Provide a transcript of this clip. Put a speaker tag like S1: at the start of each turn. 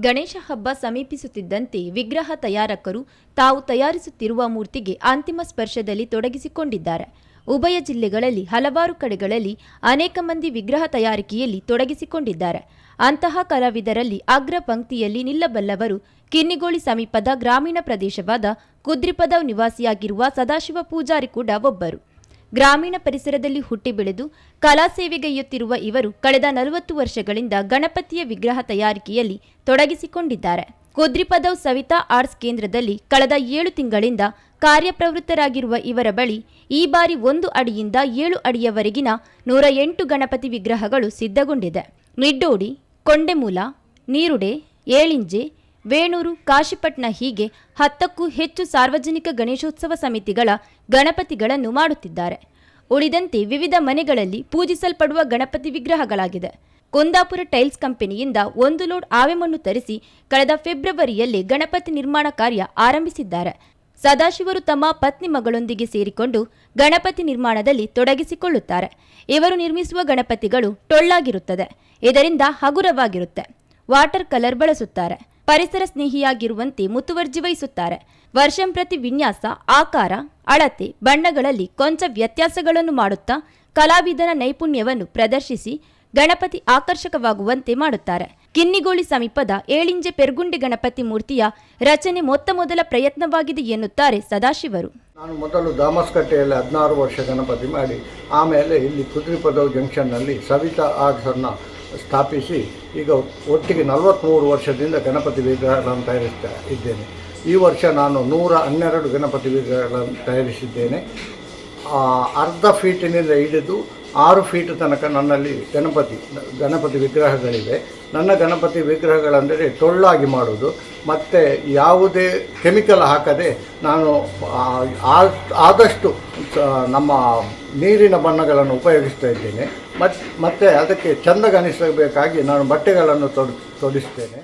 S1: ಗಣೇಶ ಹಬ್ಬ ಸಮೀಪಿಸುತ್ತಿದ್ದಂತೆ ವಿಗ್ರಹ ತಯಾರಕರು ತಾವು ತಯಾರಿಸುತ್ತಿರುವ ಮೂರ್ತಿಗೆ ಅಂತಿಮ ಸ್ಪರ್ಶದಲ್ಲಿ ತೊಡಗಿಸಿಕೊಂಡಿದ್ದಾರೆ. ಉಭಯ ಜಿಲ್ಲೆಗಳಲ್ಲಿ ಹಲವಾರು ಕಡೆಗಳಲ್ಲಿ ಅನೇಕ ಮಂದಿ ವಿಗ್ರಹ ತಯಾರಿಕೆಯಲ್ಲಿ ತೊಡಗಿಸಿಕೊಂಡಿದ್ದಾರೆ. ಅಂತಹ ಕಲಾವಿದರಲ್ಲಿ ಅಗ್ರ ಪಂಕ್ತಿಯಲ್ಲಿ ನಿಲ್ಲಬಲ್ಲವರು ಕಿನ್ನಿಗೋಳಿ ಸಮೀಪದ ಗ್ರಾಮೀಣ ಪ್ರದೇಶವಾದ ಕುದ್ರಿಪದ ನಿವಾಸಿಯಾಗಿರುವ ಸದಾಶಿವ ಪೂಜಾರಿ ಕೂಡ ಒಬ್ಬರು. ಗ್ರಾಮೀಣ ಪರಿಸರದಲ್ಲಿ ಹುಟ್ಟಿ ಬೆಳೆದು ಕಲಾ ಸೇವೆಗೈಯುತ್ತಿರುವ ಇವರು ಕಳೆದ ನಲವತ್ತು ವರ್ಷಗಳಿಂದ ಗಣಪತಿಯ ವಿಗ್ರಹ ತಯಾರಿಕೆಯಲ್ಲಿ ತೊಡಗಿಸಿಕೊಂಡಿದ್ದಾರೆ. ಕುದ್ರಿಪದವ್ ಸವಿತಾ ಆರ್ಟ್ಸ್ ಕೇಂದ್ರದಲ್ಲಿ ಕಳೆದ ಏಳು ತಿಂಗಳಿಂದ ಕಾರ್ಯಪ್ರವೃತ್ತರಾಗಿರುವ ಇವರ ಬಳಿ ಈ ಬಾರಿ ಒಂದು ಅಡಿಯಿಂದ ಏಳು ಅಡಿಯವರೆಗಿನ ನೂರ ಎಂಟು ಗಣಪತಿ ವಿಗ್ರಹಗಳು ಸಿದ್ಧಗೊಂಡಿದೆ. ನಿಡ್ಡೋಡಿ, ಕೊಂಡೆಮೂಲ, ನೀರುಡೆ, ಏಳಿಂಜೆ ವೇಣೂರು, ಕಾಶಿಪಟ್ನ ಹೀಗೆ ಹತ್ತಕ್ಕೂ ಹೆಚ್ಚು ಸಾರ್ವಜನಿಕ ಗಣೇಶೋತ್ಸವ ಸಮಿತಿಗಳ ಗಣಪತಿಗಳನ್ನು ಮಾಡುತ್ತಿದ್ದಾರೆ. ಉಳಿದಂತೆ ವಿವಿಧ ಮನೆಗಳಲ್ಲಿ ಪೂಜಿಸಲ್ಪಡುವ ಗಣಪತಿ ವಿಗ್ರಹಗಳಾಗಿದೆ ಕುಂದಾಪುರ ಟೈಲ್ಸ್ ಕಂಪನಿಯಿಂದ ಒಂದು ಲೋಡ್ ಆವೆಮಣ್ಣು ತರಿಸಿ ಕಳೆದ ಫೆಬ್ರವರಿಯಲ್ಲಿ ಗಣಪತಿ ನಿರ್ಮಾಣ ಕಾರ್ಯ ಆರಂಭಿಸಿದ್ದಾರೆ. ಸದಾಶಿವರು ತಮ್ಮ ಪತ್ನಿ ಮಗಳೊಂದಿಗೆ ಸೇರಿಕೊಂಡು ಗಣಪತಿ ನಿರ್ಮಾಣದಲ್ಲಿ ತೊಡಗಿಸಿಕೊಳ್ಳುತ್ತಾರೆ. ಇವರು ನಿರ್ಮಿಸುವ ಗಣಪತಿಗಳು ಟೊಳ್ಳಾಗಿರುತ್ತದೆ, ಇದರಿಂದ ಹಗುರವಾಗಿರುತ್ತೆ. ವಾಟರ್ ಕಲರ್ ಬಳಸುತ್ತಾರೆ. ಪರಿಸರ ಸ್ನೇಹಿಯಾಗಿರುವಂತೆ ಮುತುವರ್ಜಿ ವಹಿಸುತ್ತಾರೆ. ವರ್ಷಂಪ್ರತಿ ವಿನ್ಯಾಸ, ಆಕಾರ, ಅಳತೆ, ಬಣ್ಣಗಳಲ್ಲಿ ಕೊಂಚ ವ್ಯತ್ಯಾಸಗಳನ್ನು ಮಾಡುತ್ತಾ ಕಲಾವಿದನ ನೈಪುಣ್ಯವನ್ನು ಪ್ರದರ್ಶಿಸಿ ಗಣಪತಿ ಆಕರ್ಷಕವಾಗುವಂತೆ ಮಾಡುತ್ತಾರೆ. ಕಿನ್ನಿಗೋಳಿ ಸಮೀಪದ ಏಳಿಂಜೆ ಪೆರ್ಗುಂಡಿ ಗಣಪತಿ ಮೂರ್ತಿಯ ರಚನೆ ಮೊತ್ತ ಮೊದಲ ಪ್ರಯತ್ನವಾಗಿದೆ ಎನ್ನುತ್ತಾರೆ ಸದಾಶಿವರು.
S2: ನಾನು ಮೊದಲು ದಾಮಸ್ಕಟ್ಟೆಯಲ್ಲಿ ಹದಿನಾರು ವರ್ಷ ಗಣಪತಿ ಮಾಡಿ, ಆಮೇಲೆ ಇಲ್ಲಿ ಕುದ್ರಿಪದವ್ ಜಂಕ್ಷನ್ನಲ್ಲಿ ಸವಿತಾ ಆರ್ಟ್ಸನ್ನು ಸ್ಥಾಪಿಸಿ ಈಗ ಒಟ್ಟಿಗೆ ನಲವತ್ತ್ಮೂರು ವರ್ಷದಿಂದ ಗಣಪತಿ ವಿಗ್ರಹಗಳನ್ನು ತಯಾರಿಸ್ತಾ ಇದ್ದೇನೆ. ಈ ವರ್ಷ ನಾನು ನೂರ ಹನ್ನೆರಡು ಗಣಪತಿ ವಿಗ್ರಹಗಳನ್ನು ತಯಾರಿಸಿದ್ದೇನೆ. ಅರ್ಧ ಫೀಟಿನಿಂದ ಹಿಡಿದು ಆರು ಫೀಟ್ ತನಕ ನನ್ನಲ್ಲಿ ಗಣಪತಿ ಗಣಪತಿ ವಿಗ್ರಹಗಳಿವೆ. ನನ್ನ ಗಣಪತಿ ವಿಗ್ರಹಗಳೆಂದರೆ ಟೊಳ್ಳಾಗಿ ಮಾಡೋದು ಮತ್ತು ಯಾವುದೇ ಕೆಮಿಕಲ್ ಹಾಕದೆ ನಾನು ಆದಷ್ಟು ನಮ್ಮ ನೀರಿನ ಬಣ್ಣಗಳನ್ನು ಉಪಯೋಗಿಸ್ತಾ ಇದ್ದೇನೆ. ಮತ್ತು ಮತ್ತು ಅದಕ್ಕೆ ಚೆಂದಗನಿಸಬೇಕಾಗಿ ನಾನು ಬಟ್ಟೆಗಳನ್ನು ತೊಡ್, ತೊಡಿಸ್ತೇನೆ.